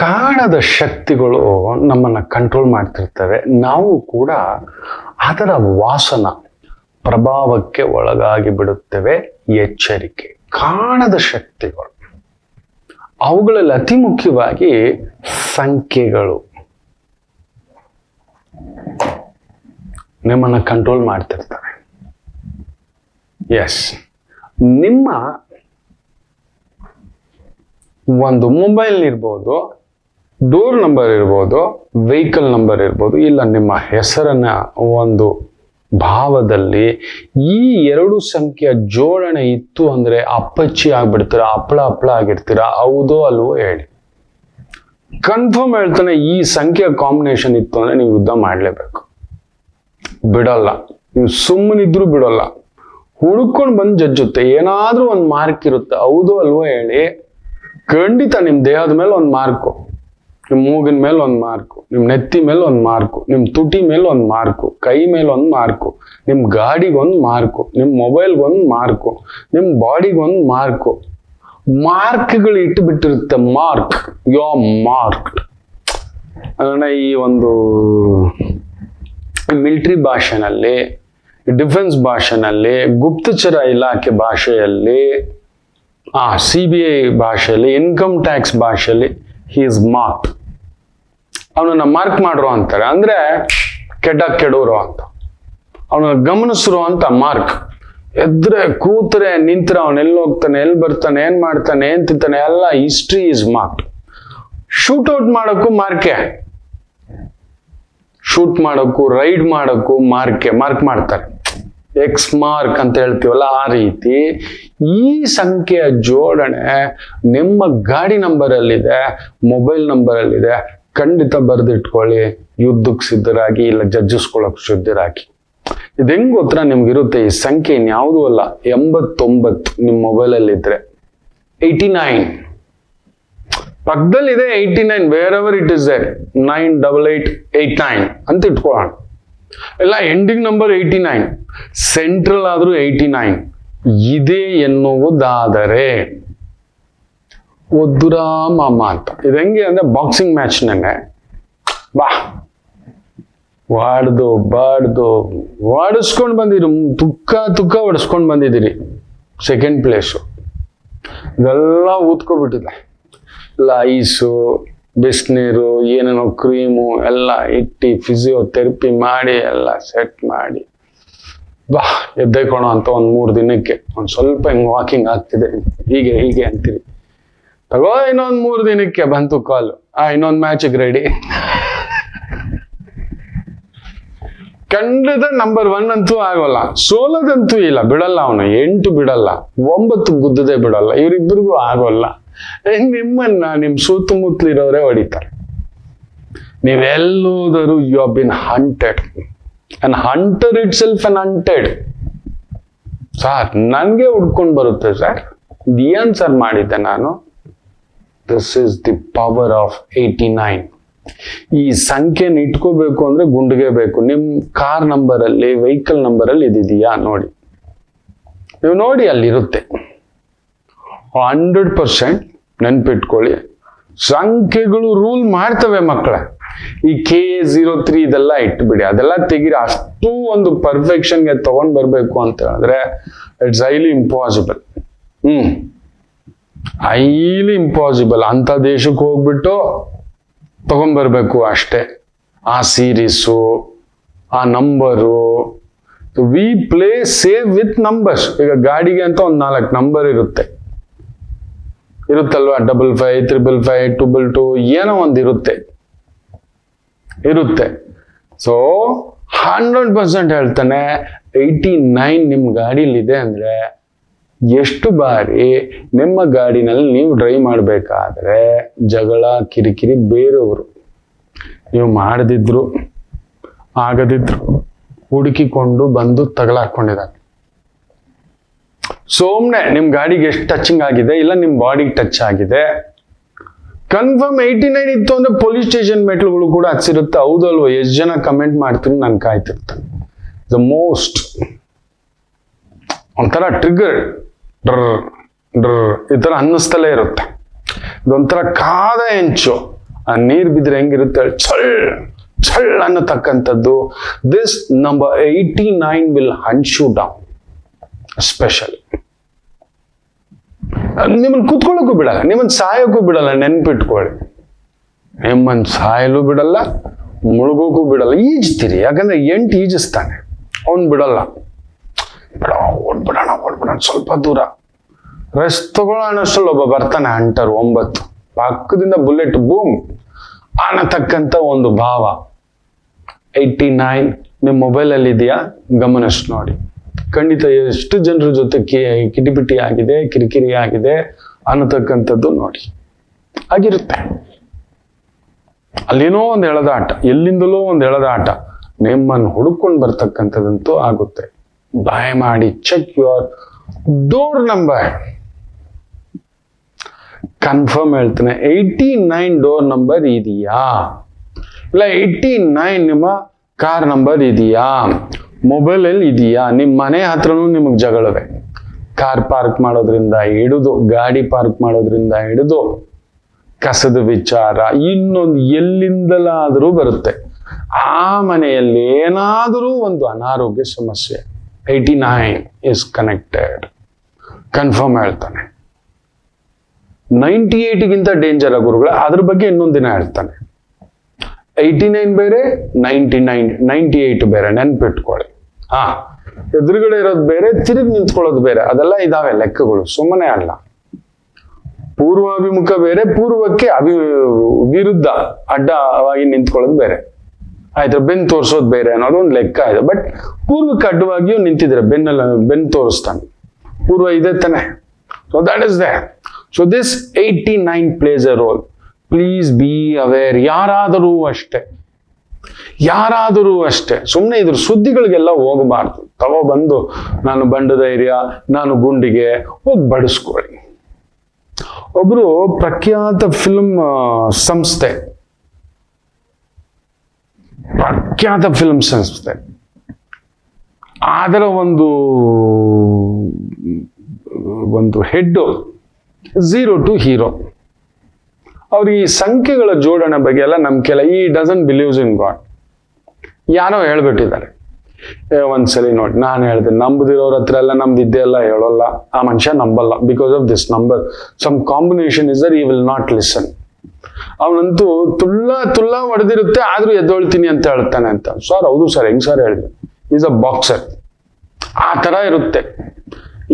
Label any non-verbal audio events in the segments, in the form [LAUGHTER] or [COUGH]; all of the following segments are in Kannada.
ಕಾಣದ ಶಕ್ತಿಗಳು ನಮ್ಮನ್ನ ಕಂಟ್ರೋಲ್ ಮಾಡ್ತಿರ್ತವೆ. ನಾವು ಕೂಡ ಅದರ ವಾಸನ ಪ್ರಭಾವಕ್ಕೆ ಒಳಗಾಗಿ ಬಿಡುತ್ತೇವೆ. ಎಚ್ಚರಿಕೆ, ಕಾಣದ ಶಕ್ತಿಗಳು. ಅವುಗಳಲ್ಲಿ ಅತಿ ಮುಖ್ಯವಾಗಿ ಸಂಖ್ಯೆಗಳು. ನಿಮ್ಮನ್ನು ಕಂಟ್ರೋಲ್ ಮಾಡ್ತಿರ್ತವೆ. ಎಸ್ ನಿಮ್ಮ ಒಂದು ಮೊಬೈಲ್ ಇರ್ಬೋದು ಡೋರ್ ನಂಬರ್ ಇರ್ಬೋದು, ವೆಹಿಕಲ್ ನಂಬರ್ ಇರ್ಬೋದು, ಇಲ್ಲ ನಿಮ್ಮ ಹೆಸರನ್ನ ಒಂದು ಭಾವದಲ್ಲಿ ಈ ಎರಡು ಸಂಖ್ಯೆಯ ಜೋಡಣೆ ಇತ್ತು ಅಂದ್ರೆ ಅಪ್ಪಚ್ಚಿ ಆಗ್ಬಿಡ್ತೀರಾ ಹಪ್ಪಳ ಹಪ್ಪಳ ಆಗಿರ್ತೀರಾ, ಹೌದೋ ಅಲ್ವೋ ಹೇಳಿ. ಕನ್ಫರ್ಮ್ ಹೇಳ್ತಾನೆ, ಈ ಸಂಖ್ಯೆ ಕಾಂಬಿನೇಷನ್ ಇತ್ತು ಅಂದ್ರೆ ನೀವು ಯುದ್ಧ ಮಾಡ್ಲೇಬೇಕು. ಬಿಡಲ್ಲ. ನೀವು ಸುಮ್ಮನಿದ್ರು ಬಿಡಲ್ಲ. ಹುಡ್ಕೊಂಡು ಬಂದು ಜಜ್ಜುತ್ತೆ ಏನಾದ್ರೂ ಒಂದು ಮಾರ್ಕ್ ಇರುತ್ತೆ, ಹೌದು ಅಲ್ವೋ ಹೇಳಿ. ಖಂಡಿತ ನಿಮ್ಮ ದೇಹದ ಮೇಲೆ ಒಂದು ಮಾರ್ಕು ನಿಮ್ ಮೂಗಿನ ಮೇಲೆ ಒಂದು ಮಾರ್ಕು ನಿಮ್ಮ ನೆತ್ತಿ ಮೇಲೆ ಒಂದು ಮಾರ್ಕು ನಿಮ್ಮ ತುಟಿ ಮೇಲೆ ಒಂದು ಮಾರ್ಕು, ಕೈ ಮೇಲೆ ಒಂದು ಮಾರ್ಕು ನಿಮ್ಮ ಗಾಡಿಗೆ ಒಂದು ಮಾರ್ಕು ನಿಮ್ಮ ಮೊಬೈಲ್ಗೆ ಒಂದು ಮಾರ್ಕು ನಿಮ್ಮ ಬಾಡಿಗೆ ಒಂದು ಮಾರ್ಕು. ಮಾರ್ಕ್ಗಳು ಇಟ್ಟು ಬಿಟ್ಟಿರುತ್ತೆ, ಮಾರ್ಕ್, ಯೋ ಮಾರ್ಕ್. ಅಂದ್ರೆ ಈ ಒಂದು ಮಿಲಿಟರಿ ಭಾಷೆನಲ್ಲಿ, ಡಿಫೆನ್ಸ್ ಭಾಷೆನಲ್ಲಿ, ಗುಪ್ತಚರ ಇಲಾಖೆ ಭಾಷೆಯಲ್ಲಿ, ಆ ಸಿ ಬಿ ಐ ಭಾಷೆಯಲ್ಲಿ, ಇನ್ಕಮ್ ಟ್ಯಾಕ್ಸ್ ಭಾಷೆಯಲ್ಲಿ ಹಿ ಇಸ್ ಮಾರ್ಕ್ ಅವನನ್ನ ಮಾರ್ಕ್ ಮಾಡ್ರು ಅಂತಾರೆ ಅಂದ್ರೆ ಕೆಡ ಕೆಡೋರು ಅಂತ. ಅವನ ಗಮನಿಸ್ರು ಅಂತ ಮಾರ್ಕ್ ಎದ್ರೆ ಕೂತ್ರೆ ನಿಂತ್ರೆ ಅವನು ಎಲ್ಲಿ ಹೋಗ್ತಾನೆ ಎಲ್ಲಿ ಬರ್ತಾನೆ, ಏನ್ ಮಾಡ್ತಾನೆ, ಏನ್ ತಿಂತಾನೆ, ಎಲ್ಲ history is mark shoot out ಮಾಡೋಕ್ಕೂ ಮಾರ್ಕೆ ಶೂಟ್ ಮಾಡೋಕ್ಕೂ ರೈಡ್ ಮಾಡೋಕ್ಕೂ ಮಾರ್ಕೆ ಮಾರ್ಕ್ ಮಾಡ್ತಾರೆ. ಎಕ್ಸ್ ಮಾರ್ಕ್ ಅಂತ ಹೇಳ್ತೀವಲ್ಲ ಆ ರೀತಿ. ಈ ಸಂಖ್ಯೆಯ ಜೋಡಣೆ ನಿಮ್ಮ ಗಾಡಿ ನಂಬರ್ ಅಲ್ಲಿದೆ ಮೊಬೈಲ್ ನಂಬರ್ ಅಲ್ಲಿದೆ ಖಂಡಿತ ಬರೆದಿಟ್ಕೊಳ್ಳಿ. ಯುದ್ಧಕ್ಕೆ ಸಿದ್ಧರಾಗಿ ಇಲ್ಲ ಜಜ್ಜಿಸ್ಕೊಳ್ಳೋಕೆ ಸಿದ್ಧರಾಗಿ ಇದು ಹೆಂಗ್ ಗೊತ್ತಾ ನಿಮ್ಗಿರುತ್ತೆ? ಈ ಸಂಖ್ಯೆ ಇನ್ಯಾವುದೂ ಅಲ್ಲ. ಎಂಬತ್ತೊಂಬತ್ತು ನಿಮ್ಮ ಮೊಬೈಲಲ್ಲಿ ಇದ್ರೆ eighty nine. ಪಕ್ಕದಲ್ಲಿದೆ eighty nine. Wherever it is there nine double eight eight nine ಅಂತ ಇಟ್ಕೊಳ್ಳೋಣ. ಇಲ್ಲ ending number eighty nine. Central ಆದರೂ ಏಯ್ಟಿ ನೈನ್. ಇದೆ ಎನ್ನುವುದಾದರೆ ಒದ್ದುರಾ ಮಾಮ ಅಂತ. ಇದು ಹೆಂಗೆ ಅಂದ್ರೆ ಬಾಕ್ಸಿಂಗ್ ಮ್ಯಾಚ್ ನಂಗೆ ಬಾ. ವಾಡ್ದು, ಬಾಡ್ದು. ವಾಡಿಸ್ಕೊಂಡು ಬಂದಿರಿ ತುಕ್ಕ ತುಕ್ಕ ಹೊಡಿಸ್ಕೊಂಡು ಬಂದಿದ್ದೀರಿ. ಸೆಕೆಂಡ್ ಪ್ಲೇಸು ಇದೆಲ್ಲ ಊದ್ಕೊಬಿಟ್ಟಿದೆ. ಇಲ್ಲ ಐಸು ಬಿಸಿನೀರು ಏನೇನೋ ಕ್ರೀಮು ಎಲ್ಲ ಇಟ್ಟು ಫಿಸಿಯೋಥೆರಪಿ ಮಾಡಿ, ಎಲ್ಲ ಸೆಟ್ ಮಾಡಿ. ಬಾ ಎದ್ದೇಕೋಣ ಅಂತ ಒಂದು ಮೂರು ದಿನಕ್ಕೆ. ಒಂದು ಸ್ವಲ್ಪ ಹಿಂಗೆ ವಾಕಿಂಗ್ ಆಗ್ತಿದೆ. ಹೀಗೆ ಹೀಗೆ ಅಂತೀರಿ. ತಗೋ ಇನ್ನೊಂದು ಮೂರು ದಿನಕ್ಕೆ ಬಂತು ಕಾಲ್ ಆ, ಇನ್ನೊಂದು ಮ್ಯಾಚಿಗೆ ರೆಡಿ ಖಂಡದ ನಂಬರ್ ಒನ್ ಅಂತೂ ಆಗೋಲ್ಲ. ಸೋಲದಂತೂ ಇಲ್ಲ, ಬಿಡಲ್ಲ ಅವನು. ಎಂಟು ಬಿಡಲ್ಲ, ಒಂಬತ್ತು ಗುದ್ದದೆ ಬಿಡಲ್ಲ. ಇವರಿಬ್ಬರಿಗೂ ಆಗೋಲ್ಲ. ನಿಮ್ಮನ್ನ ನಿಮ್ ಸುತ್ತಮುತ್ತಲಿರೋರೇ ಹೊಡಿತಾರೆ. ನೀವೆಲ್ಲೋದರೂ you have been hunted an hunter itself unhunted sir, ನನಗೆ ಹುಡ್ಕೊಂಡು ಬರುತ್ತೆ ಸರ್. ಏನ್ ಸರ್ ಮಾಡಿದ್ದೆ ನಾನು. This is the power of eighty nine ಈ ಸಂಖ್ಯೆನ ಇಟ್ಕೋಬೇಕು ಅಂದ್ರೆ ಗುಂಡಿಗೆ ಬೇಕು. ನಿಮ್ ಕಾರ್ ನಂಬರ್ ಅಲ್ಲಿ ವೆಹಿಕಲ್ ನಂಬರ್ ಅಲ್ಲಿ ಇದಿದೆಯಾ ನೋಡಿ. ನೀವು ನೋಡಿ ಅಲ್ಲಿರುತ್ತೆ. ಹಂಡ್ರೆಡ್ ಪರ್ಸೆಂಟ್ ನೆನ್ಪಿಟ್ಕೊಳ್ಳಿ. ಸಂಖ್ಯೆಗಳು ರೂಲ್ ಮಾಡ್ತವೆ ಮಕ್ಕಳ ಈ ಕೆ ಜೀರೋ ತ್ರೀ ಇದೆಲ್ಲ ಇಟ್ಬಿಡಿ. ಅದೆಲ್ಲ ತೆಗಿರಿ. ಅಷ್ಟು ಒಂದು ಪರ್ಫೆಕ್ಷನ್ಗೆ ತಗೊಂಡ್ ಬರ್ಬೇಕು ಅಂತ ಹೇಳಿದ್ರೆ it's highly impossible hmm. Highly impossible ಅಂತ ದೇಶಕ್ಕೆ ಹೋಗ್ಬಿಟ್ಟು ತಗೊಂಡ್ಬರ್ಬೇಕು ಅಷ್ಟೇ. ಆ ಸೀರೀಸು ಆ number we play save with numbers ಈಗ ಗಾಡಿಗೆ ಅಂತ ಒಂದು ನಾಲ್ಕು ನಂಬರ್ ಇರುತ್ತೆ. ಇರುತ್ತಲ್ವಾ? Double five triple five double two ಏನೋ ಒಂದು ಇರುತ್ತೆ. ಇರುತ್ತೆ. ಸೊ ಹಂಡ್ರೆಡ್ ಪರ್ಸೆಂಟ್ ಹೇಳ್ತಾನೆ. ಏಯ್ಟಿ ನೈನ್ ನಿಮ್ಮ ಗಾಡಿಲಿದೆ ಅಂದ್ರೆ ಎಷ್ಟು ಬಾರಿ ನಿಮ್ಮ ಗಾಡಿನಲ್ಲಿ ನೀವು ಡ್ರೈವ್ ಮಾಡಬೇಕಾದ್ರೆ ಜಗಳ, ಕಿರಿಕಿರಿ ಬೇರೆಯವರು. ನೀವು ಮಾಡದಿದ್ರು, ಆಗದಿದ್ರು, ಹುಡುಕಿಕೊಂಡು ಬಂದು ತಗಲಾಕೊಂಡಿದ್ದಾರೆ ಸೋಮ್ನೆ ನಿಮ್ಮ ಗಾಡಿಗೆ ಎಷ್ಟು ಟಚಿಂಗ್ ಆಗಿದೆ, ಇಲ್ಲ ನಿಮ್ಮ ಬಾಡಿಗೆ ಟಚ್ ಆಗಿದೆ ಕನ್ಫರ್ಮ್ ಏಯ್ಟಿ ನೈನ್ ಇತ್ತು ಅಂದ್ರೆ ಪೊಲೀಸ್ ಸ್ಟೇಷನ್ ಮೆಟ್ಲುಗಳು ಕೂಡ ಹಚ್ಚಿರುತ್ತೆ. ಹೌದಲ್ವ, ಎಷ್ಟು ಜನ ಕಮೆಂಟ್ ಮಾಡ್ತೀನಿ ನಾನು ಕಾಯ್ತಿರ್ತೇನೆ. ದ ಮೋಸ್ಟ್ ಒಂಥರ ಟ್ರಿಗರ್ ಡ್ರ್ ಡ್ರ ಈ ಥರ ಅನ್ನಿಸ್ತಲೇ ಇರುತ್ತೆ. ಇದೊಂಥರ ಕಾದ ಹೆಂಚು. ಆ ನೀರು ಬಿದ್ದರೆ ಹೆಂಗಿರುತ್ತೆ? ಛಳ್ ಛಳ್ ಅನ್ನತಕ್ಕಂಥದ್ದು. This number eighty nine will hunt you down special ನಿಮ್ಮನ್ನು ಕೂತ್ಕೊಳ್ಳೋಕ್ಕೂ ಬಿಡಲ್ಲ. ನಿಮ್ಮನ್ನು ಸಾಯೋಕ್ಕೂ ಬಿಡಲ್ಲ. ನೆನ್ಪಿಟ್ಕೊಳ್ಳಿ. ನಿಮ್ಮನ್ನು ಸಾಯಲು ಬಿಡಲ್ಲ, ಮುಳುಗೋಕ್ಕೂ ಬಿಡಲ್ಲ. ಈಜ್ತೀರಿ ಯಾಕಂದ್ರೆ ಎಂಟು ಈಜಿಸ್ತಾನೆ. ಅವನು ಬಿಡಲ್ಲ. ಬಿಡ ಓಡ್ಬಿಡೋಣ ಓಡ್ಬಿಡೋಣ. ಸ್ವಲ್ಪ ದೂರ. ರೆಸ್ಟ್ ತಗೊಳ್ಳೋಣ ಒಬ್ಬ ಬರ್ತಾನೆ ಹಂಟರ್ ಒಂಬತ್ತು. ಪಕ್ಕದಿಂದ ಬುಲೆಟ್ ಬೂಮ್ ಅನ್ನತಕ್ಕಂಥ ಒಂದು ಭಾವ. ಏಯ್ಟಿ ನೈನ್ ನಿಮ್ಮ ಮೊಬೈಲಲ್ಲಿ ಇದೆಯಾ? ಗಮನಷ್ಟು ನೋಡಿ. ಖಂಡಿತ ಎಷ್ಟು ಜನರ ಜೊತೆ ಕಿ, ಕಿಟಿಪಿಟಿ ಆಗಿದೆ, ಕಿರಿಕಿರಿ ಆಗಿದೆ ಅನ್ನತಕ್ಕಂಥದ್ದು ನೋಡಿ. ಆಗಿರುತ್ತೆ. ಅಲ್ಲೇನೋ ಒಂದು ಎಳೆದಾಟ, ಎಲ್ಲಿಂದಲೋ ಒಂದು ಎಳೆದಾಟ, ನಿಮ್ಮನ್ನು ಹುಡುಕೊಂಡು ಬರ್ತಕ್ಕಂಥದ್ದಂತೂ ಆಗುತ್ತೆ. ದಯಮಾಡಿ check your door number confirm ಹೇಳ್ತೇನೆ ಏಯ್ಟಿ ನೈನ್ ಡೋರ್ ನಂಬರ್ ಇದೆಯಾ? ಇಲ್ಲ ಏಯ್ಟಿ ನೈನ್ ನಿಮ್ಮ ಕಾರ್ ನಂಬರ್ ಇದೆಯಾ? ಮೊಬೈಲಲ್ಲಿ ಇದೆಯಾ? ನಿಮ್ಮ ಮನೆ ಹತ್ರನೂ ನಿಮಗೆ ಜಗಳವೆ. ಕಾರ್ ಪಾರ್ಕ್ ಮಾಡೋದ್ರಿಂದ ಹಿಡಿದು, ಗಾಡಿ ಪಾರ್ಕ್ ಮಾಡೋದ್ರಿಂದ ಹಿಡಿದು, ಕಸದ ವಿಚಾರ ಇನ್ನೊಂದು ಎಲ್ಲಿಂದಲಾದರೂ ಬರುತ್ತೆ. ಆ ಮನೆಯಲ್ಲಿ ಏನಾದರೂ ಒಂದು ಅನಾರೋಗ್ಯ ಸಮಸ್ಯೆ. Eighty nine is connected confirm ಹೇಳ್ತಾನೆ ನೈಂಟಿ ಏಯ್ಟಿಗಿಂತ ಡೇಂಜರ್ ಗುರುಗಳ, ಅದ್ರ ಬಗ್ಗೆ ಇನ್ನೊಂದು ದಿನ ಹೇಳ್ತಾನೆ. ಏಯ್ಟಿ ನೈನ್ ಬೇರೆ ನೈಂಟಿ ನೈನ್ ನೈಂಟಿ ಏಯ್ಟ್ ಬೇರೆ, ನೆನ್ಪಿಟ್ಕೊಳ್ಳಿ. ಹಾ ಎದುರುಗಡೆ ಇರೋದು ಬೇರೆ, ತಿರುಗಿ ನಿಂತ್ಕೊಳ್ಳೋದು ಬೇರೆ, ಅದೆಲ್ಲ ಇದಾವೆ ಲೆಕ್ಕಗಳು, ಸುಮ್ಮನೆ ಅಲ್ಲ. ಪೂರ್ವಾಭಿಮುಖ ಬೇರೆ, ಪೂರ್ವಕ್ಕೆ ಅಭಿ, ವಿರುದ್ಧ ಅಡ್ಡವಾಗಿ ನಿಂತ್ಕೊಳ್ಳೋದು ಬೇರೆ. ಆಯ್ತು ಬೆನ್ ತೋರಿಸೋದು ಬೇರೆ ಅನ್ನೋದು ಒಂದು ಲೆಕ್ಕ ಇದೆ. ಬಟ್ ಪೂರ್ವಕ್ಕೆ ಅಡ್ಡವಾಗಿಯೂ ನಿಂತಿದ್ರೆ ಬೆನ್ನೆಲ್ಲ ಬೆನ್ ತೋರಿಸ್ತಾನೆ ಪೂರ್ವ ಇದೆ ತಾನೆ. So that is they so this eighty nine plays a role please be aware ಯಾರಾದರೂ ಅಷ್ಟೇ. ಯಾರಾದರೂ ಅಷ್ಟೇ. ಸುಮ್ಮನೆ ಇದ್ರ ಸುದ್ದಿಗಳಿಗೆಲ್ಲ ಹೋಗಬಾರ್ದು. ತಗೊಬಂದು ನಾನು ಬಂಡ ಧೈರ್ಯ, ನಾನು ಗುಂಡಿಗೆ, ಹೋಗಿ ಬಡಿಸ್ಕೊಳ್ಳಿ. ಒಬ್ರು ಪ್ರಖ್ಯಾತ ಫಿಲ್ಮ್ ಸಂಸ್ಥೆ. ಪ್ರಖ್ಯಾತ ಫಿಲ್ಮ್ ಸಂಸ್ಥೆ. ಅದರ ಒಂದು ಒಂದು ಹೆಡ್ ಝೀರೋ ಟು ಹೀರೋ ಅವ್ರು ಈ ಸಂಖ್ಯೆಗಳ ಜೋಡಣೆ ಬಗ್ಗೆ ಎಲ್ಲ ನಂಬಿಕೆಲ್ಲ ಈ ಡಸನ್ ಬಿಲೀವ್ಸ್ ಇನ್ ಗಾಡ್ ಯಾರೋ ಹೇಳ್ಬಿಟ್ಟಿದ್ದಾರೆ. ಒಂದ್ಸಲಿ ನೋಡಿ, ನಾನು ಹೇಳ್ದೆ, ನಂಬದಿರೋರ ಹತ್ರ ಎಲ್ಲ ನಮ್ದು ಇದ್ದೇ ಎಲ್ಲ ಹೇಳೋಲ್ಲ. ಆ ಮನುಷ್ಯ ನಂಬಲ್ಲ because of this number some combination is there he will not listen ಅವನಂತೂ ತುಳ್ಳ ತುಳ್ಳ ಹೊಡೆದಿರುತ್ತೆ, ಆದ್ರೂ ಎದ್ದೊಳ್ತೀನಿ ಅಂತ ಹೇಳ್ತಾನೆ ಅಂತ. ಸರ್, ಹೌದು ಸರ್, ಹೆಂಗ್ ಸರ್ ಹೇಳಿದ್ರು ಈಸ್ ಅ ಬಾಕ್ಸರ್ ಆ ತರ ಇರುತ್ತೆ.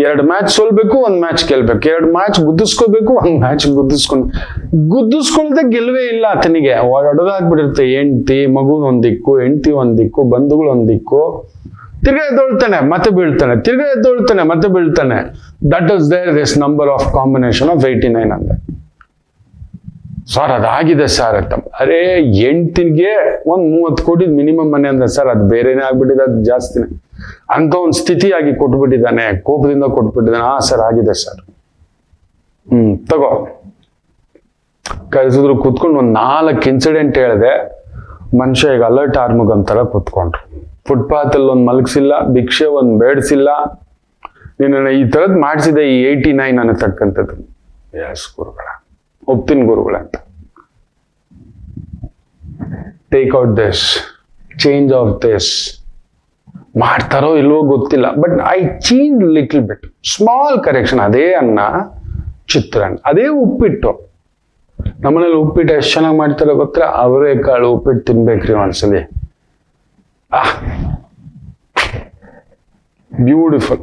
ಎರಡು ಮ್ಯಾಚ್ ಸೋಲ್ಬೇಕು, ಒಂದ್ ಮ್ಯಾಚ್ ಗೆಲ್ಬೇಕು. ಎರಡು ಮ್ಯಾಚ್ ಗುದ್ದಿಸ್ಕೋಬೇಕು, ಒಂದ್ ಮ್ಯಾಚ್ ಗುದ್ದಿಸ್ಕೊಂಡು ಗುದ್ದಿಸ್ಕೊಳ್ದೆ ಗೆಲ್ವೇ ಇಲ್ಲ ಆತನಿಗೆ. ಒಡೆದಾಗ್ಬಿಟ್ಟಿರುತ್ತೆ ಹೆಂಡ್ತಿ, ಮಗು ಒಂದ್ ದಿಕ್ಕು, ಹೆಂಡ್ತಿ ಒಂದ್ ದಿಕ್ಕು, ಬಂಧುಗಳು ದಿಕ್ಕು. ತಿರ್ಗಾ ಎದ್ದೊಳ್ತಾನೆ, ಮತ್ತೆ ಬೀಳ್ತಾನೆ. ತಿರ್ಗಾ ಎದ್ದೊಳ್ತಾನೆ, ಮತ್ತೆ ಬೀಳ್ತಾನೆ. That is there this number of combination of eighty nine ಅಂದೆ. ಸರ್, ಅದಾಗಿದೆ ಸರ್ ಅಂತ. ಅರೆ, ಎಂಟಿಗೆ ಒಂದು ಮೂವತ್ತು ಕೋಟಿ ಮಿನಿಮಮ್ ಮನೆ ಅಂದ್ರೆ ಸರ್, ಅದು ಬೇರೆನೇ ಆಗ್ಬಿಟ್ಟಿದೆ, ಅದು ಜಾಸ್ತಿನೇ. ಅಂತ ಒಂದು ಸ್ಥಿತಿಯಾಗಿ ಕೊಟ್ಬಿಟ್ಟಿದ್ದಾನೆ, ಕೋಪದಿಂದ ಕೊಟ್ಬಿಟ್ಟಿದ್ದಾನೆ. ಆ ಸರ್, ಆಗಿದೆ ಸರ್. ಹ್ಮ್, ತಗೋ. ಕರೆಸಿದ್ರು ಕುತ್ಕೊಂಡು ಒಂದು ನಾಲ್ಕು ಇನ್ಸಿಡೆಂಟ್ ಹೇಳಿದೆ. ಮನುಷ್ಯ ಈಗ ಅಲರ್ಟ್ ಆರ್ಮುಗ್ ಅಂತಾರ ಕುತ್ಕೊಂಡ್ರು. ಫುಟ್ಪಾತ್ ಅಲ್ಲಿ ಒಂದ್ ಮಲಗಿಸಿಲ್ಲ, ಭಿಕ್ಷೆ ಒಂದು ಬೇಡಿಸಿಲ್ಲ. ನಿನ್ನ ಈ ತರದ್ ಮಾಡಿಸಿದೆ ಈ ಏಯ್ಟಿ ನೈನ್ ಅನ್ನತಕ್ಕಂಥದ್ದು. ಎಸ್ ಗುರುಗಳ. ಒಪ್ತೀನಿ ಗುರುಗಳಂತ take out this change of this ಮಾಡ್ತಾರೋ ಇಲ್ವೋ ಗೊತ್ತಿಲ್ಲ but I change little bit small correction ಅದೇ ಅನ್ನ, ಚಿತ್ರಾನ್ನ, ಅದೇ ಉಪ್ಪಿಟ್ಟು. ನಮ್ಮನೇಲಿ ಉಪ್ಪಿಟ್ಟು ಎಷ್ಟು ಚೆನ್ನಾಗಿ ಮಾಡ್ತಾರೋ ಗೊತ್ತಾ ಅವರೇ ಕಾಳು ಉಪ್ಪಿಟ್ಟು ತಿನ್ಬೇಕ್ರಿ ಒಂದ್ಸಲಿ ಆ ಬ್ಯೂಟಿಫುಲ್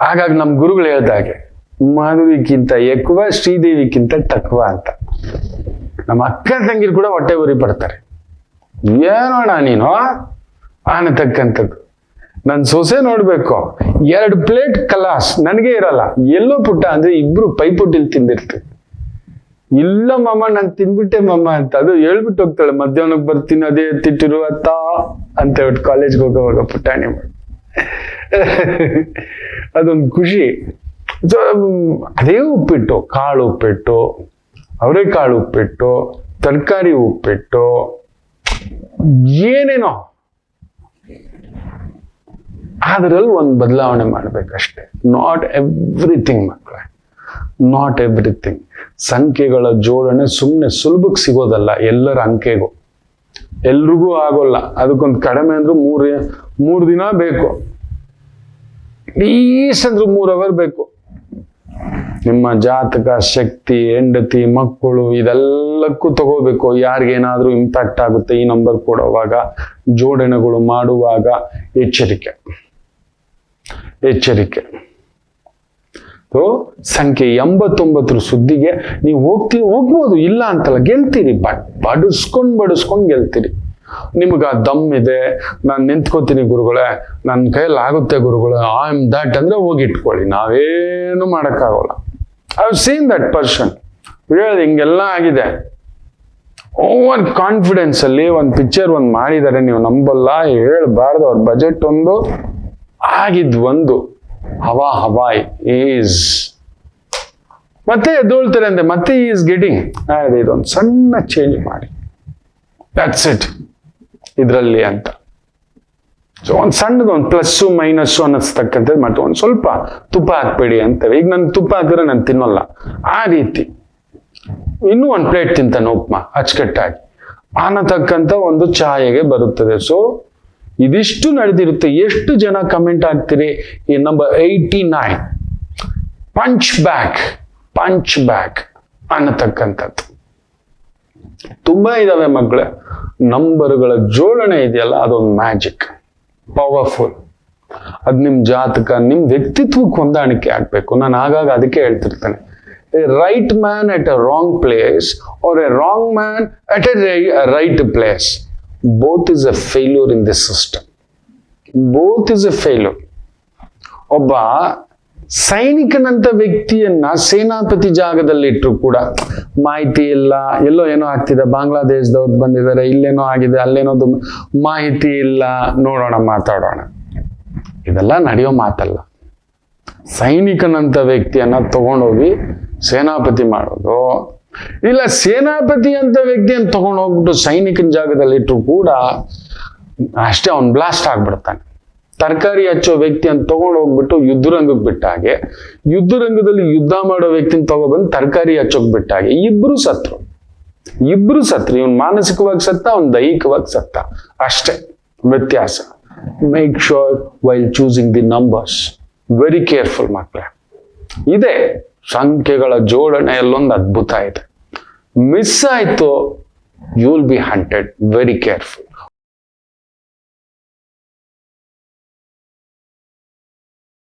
ಹಾಗಾಗಿ ನಮ್ಮ ಗುರುಗಳು ಹೇಳ್ದಾಗೆ ಮಾಧುರಿಗಿಂತ ಎಕ್ಕುವ ಶ್ರೀದೇವಿಗಿಂತ ತಕ್ಕುವ ಅಂತ. ನಮ್ಮ ಅಕ್ಕ ತಂಗಿರು ಕೂಡ ಹೊಟ್ಟೆ ಉರಿ ಪಡ್ತಾರೆ. ಏನೋಣ ನೀನು ಅನ್ನತಕ್ಕಂಥದ್ದು ನನ್ನ ಸೊಸೆ ನೋಡ್ಬೇಕು. ಎರಡು ಪ್ಲೇಟ್ ಕಲಾಸ್, ನನಗೆ ಇರಲ್ಲ. ಎಲ್ಲೋ ಪುಟ್ಟ ಅಂದ್ರೆ ಇಬ್ರು ಪೈಪುಟ್ಟಿಲ್ ತಿಂದಿರ್ತೀವಿ. ಇಲ್ಲ ಮಮ್ಮ ನಾನು ತಿನ್ಬಿಟ್ಟೆ ಮಮ್ಮ ಅಂತ. ಅದು ಹೇಳ್ಬಿಟ್ಟು ಹೋಗ್ತಾಳೆ ಮಧ್ಯಾಹ್ನಕ್ಕೆ ಬರ್ತೀನಿ, ಅದೇ ತಿಟ್ಟಿರುವ ತಾ ಅಂತ ಹೇಳ್ಬಿಟ್ಟು ಕಾಲೇಜ್ಗೆ ಹೋಗೋವಾಗ ಪುಟಾಣಿ ಮಾಡಿ. [LAUGHS] ಅದೊಂದು ಖುಷಿ. ಅದೇ ಉಪ್ಪಿಟ್ಟು, ಕಾಳು ಉಪ್ಪಿಟ್ಟು, ಅವರೆಕಾಳು ಉಪ್ಪಿಟ್ಟು, ತರಕಾರಿ ಉಪ್ಪಿಟ್ಟು, ಏನೇನೋ. ಅದರಲ್ಲಿ ಒಂದು ಬದಲಾವಣೆ ಮಾಡ್ಬೇಕಷ್ಟೆ. ನಾಟ್ ಎವ್ರಿಥಿಂಗ್ ಮಕ್ಕಳೇ ನಾಟ್ ಎವ್ರಿಥಿಂಗ್ ಸಂಖ್ಯೆಗಳ ಜೋಡಣೆ ಸುಮ್ಮನೆ ಸುಲಭಕ್ಕೆ ಸಿಗೋದಲ್ಲ ಎಲ್ಲರ ಅಂಕೆಗೂ. ಎಲ್ರಿಗೂ ಆಗೋಲ್ಲ. ಅದಕ್ಕೊಂದು ಕಡಿಮೆ ಅಂದ್ರೂ ಮೂರು ಮೂರು ದಿನ ಬೇಕು. ಪ್ಲೀಸ್ ಅಂದ್ರೂ ಮೂರು ಅವರ್ ಬೇಕು. ನಿಮ್ಮ ಜಾತಕ, ಶಕ್ತಿ, ಹೆಂಡತಿ, ಮಕ್ಕಳು ಇದೆಲ್ಲಕ್ಕೂ ತಗೋಬೇಕು. ಯಾರಿಗೇನಾದ್ರೂ ಇಂಪ್ಯಾಕ್ಟ್ ಆಗುತ್ತೆ ಈ ನಂಬರ್ ಕೊಡುವಾಗ, ಜೋಡಣೆಗಳು ಮಾಡುವಾಗ ಎಚ್ಚರಿಕೆ. ಎಚ್ಚರಿಕೆ. ಸಂಖ್ಯೆ ಎಂಬತ್ತೊಂಬತ್ತರ ಸುದ್ದಿಗೆ ನೀವು ಹೋಗ್ತೀವಿ ಹೋಗ್ಬೋದು, ಇಲ್ಲ ಅಂತಲ್ಲ ಗೆಲ್ತೀರಿ, ಬಟ್ ಬಡಿಸ್ಕೊಂಡ್ ಬಡಿಸ್ಕೊಂಡು ಗೆಲ್ತೀರಿ. ನಿಮಗೆ ಆ ದಮ್ ಇದೆ, ನಾನು ನಿಂತ್ಕೋತೀನಿ ಗುರುಗಳೇ ನನ್ನ ಕೈಯಲ್ಲಿ ಆಗುತ್ತೆ ಗುರುಗಳೇ ಐ ಆಮ್ ದಟ್ ಅಂದ್ರೆ ಹೋಗಿಟ್ಕೊಳ್ಳಿ, ನಾವೇನು ಮಾಡೋಕ್ಕಾಗಲ್ಲ. ಐ ಸೀನ್ ದಟ್ ಪರ್ಸನ್ ಹೇಳಿ ಹಿಂಗೆಲ್ಲ ಆಗಿದೆ. ಓವರ್ ಕಾನ್ಫಿಡೆನ್ಸ್ ಅಲ್ಲಿ ಒಂದು ಪಿಕ್ಚರ್ ಒಂದು ಮಾಡಿದ್ದಾರೆ. ನೀವು ನಂಬಲ್ಲ, ಹೇಳ್ಬಾರ್ದು. ಅವ್ರ ಬಜೆಟ್ ಒಂದು ಆಗಿದ್ ಒಂದು. ಹವಾ ಹವಾಯ್ ಈಸ್ ಮತ್ತೆ ಎದ್ದೋಳ್ತಾರೆ ಅಂದೆ, ಮತ್ತೆ ಈಸ್ ಗೆಟಿಂಗ್ ಇದೊಂದು ಸಣ್ಣ ಚೇಂಜ್ ಮಾಡಿ. ದಟ್ಸ್ ಇಟ್ ಇದರಲ್ಲಿ ಅಂತ. ಸೊ ಒಂದು ಸಣ್ಣದೊಂದು ಪ್ಲಸ್ಸು ಮೈನಸ್ಸು ಅನ್ನಿಸ್ತಕ್ಕಂಥದ್ದು ಮತ್ತೆ ಒಂದು ಸ್ವಲ್ಪ ತುಪ್ಪ ಹಾಕ್ಬೇಡಿ ಅಂತೇಳಿ. ಈಗ ನಾನು ತುಪ್ಪ ಹಾಕಿದ್ರೆ ನಾನು ತಿನ್ನಲ್ಲ. ಆ ರೀತಿ. ಇನ್ನೂ ಒಂದು ಪ್ಲೇಟ್ ತಿಂತಾನೆ ಉಪ್ಮಾ, ಅಚ್ಚುಕಟ್ಟಾಗಿ. ಅನ್ನತಕ್ಕಂಥ ಒಂದು ಛಾಯೆಗೆ ಬರುತ್ತದೆ. ಸೊ ಇದಿಷ್ಟು ನಡೆದಿರುತ್ತೆ. ಎಷ್ಟು ಜನ ಕಮೆಂಟ್ ಆಗ್ತೀರಿ ಈ number eighty nine punch back punch back ಅನ್ನತಕ್ಕಂಥದ್ದು. ತುಂಬಾ ಇದಾವೆ ಮಕ್ಕಳೇ ನಂಬರ್ಗಳ ಜೋಡಣೆ ಇದೆಯಲ್ಲ, ಅದೊಂದು ಮ್ಯಾಜಿಕ್ ಪವರ್ಫುಲ್ ಅದು ನಿಮ್ಮ ಜಾತಕ ನಿಮ್ಮ ವ್ಯಕ್ತಿತ್ವಕ್ಕೆ ಹೊಂದಾಣಿಕೆ ಆಗಬೇಕು. ನಾನು ಆಗಾಗ ಅದಕ್ಕೆ ಹೇಳ್ತಿರ್ತೇನೆ. A right man at a wrong place or a wrong man at a right place. Both is a failure in this system both is a failure ಒಬ್ಬ ಸೈನಿಕನಂತ ವ್ಯಕ್ತಿಯನ್ನ ಸೇನಾಪತಿ ಜಾಗದಲ್ಲಿ ಇಟ್ಟರು ಕೂಡ ಮಾಹಿತಿ ಇಲ್ಲ. ಎಲ್ಲೋ ಏನೋ ಆಗ್ತಿದೆ. ಬಾಂಗ್ಲಾದೇಶದವ್ರು ಬಂದಿದ್ದಾರೆ. ಇಲ್ಲೇನೋ ಆಗಿದೆ. ಅಲ್ಲೇನೋ ಮಾಹಿತಿ ಇಲ್ಲ. ನೋಡೋಣ, ಮಾತಾಡೋಣ. ಇದೆಲ್ಲ ನಡೆಯೋ ಮಾತಲ್ಲ. ಸೈನಿಕನಂತ ವ್ಯಕ್ತಿಯನ್ನ ತಗೊಂಡೋಗಿ ಸೇನಾಪತಿ ಮಾಡೋದು. ಇಲ್ಲ, ಸೇನಾಪತಿ ಅಂತ ವ್ಯಕ್ತಿಯನ್ನು ತಗೊಂಡೋಗ್ಬಿಟ್ಟು ಸೈನಿಕನ ಜಾಗದಲ್ಲಿ ಇಟ್ಟರು ಕೂಡ ಅಷ್ಟೇ, ಅವ್ನು ಬ್ಲಾಸ್ಟ್ ಆಗ್ಬಿಡ್ತಾನೆ. ತರಕಾರಿ ಹಚ್ಚೋ ವ್ಯಕ್ತಿಯನ್ನು ತಗೊಂಡು ಹೋಗ್ಬಿಟ್ಟು ಯುದ್ಧರಂಗಕ್ಕೆ ಬಿಟ್ಟ ಹಾಗೆ, ಯುದ್ಧರಂಗದಲ್ಲಿ ಯುದ್ಧ ಮಾಡೋ ವ್ಯಕ್ತಿನ ತಗೊಬಂದು ತರಕಾರಿ ಹಚ್ಚೋಕ್ ಬಿಟ್ಟ ಹಾಗೆ, ಇಬ್ರು ಸತ್ರು. ಇಬ್ರು ಸತ್ರು, ಇವನ್ ಮಾನಸಿಕವಾಗಿ ಸತ್ತ, ಅವ್ನ್ ದೈಹಿಕವಾಗಿ ಸತ್ತ. ಅಷ್ಟೇ, ವ್ಯತ್ಯಾಸ. Make sure while choosing the numbers very careful ಮಕ್ಕಳೇ ಇದೆ, ಸಂಖ್ಯೆಗಳ ಜೋಡಣೆಯಲ್ಲೊಂದು ಅದ್ಭುತ ಇದೆ. ಮಿಸ್ ಆಯ್ತು you will be hunted very careful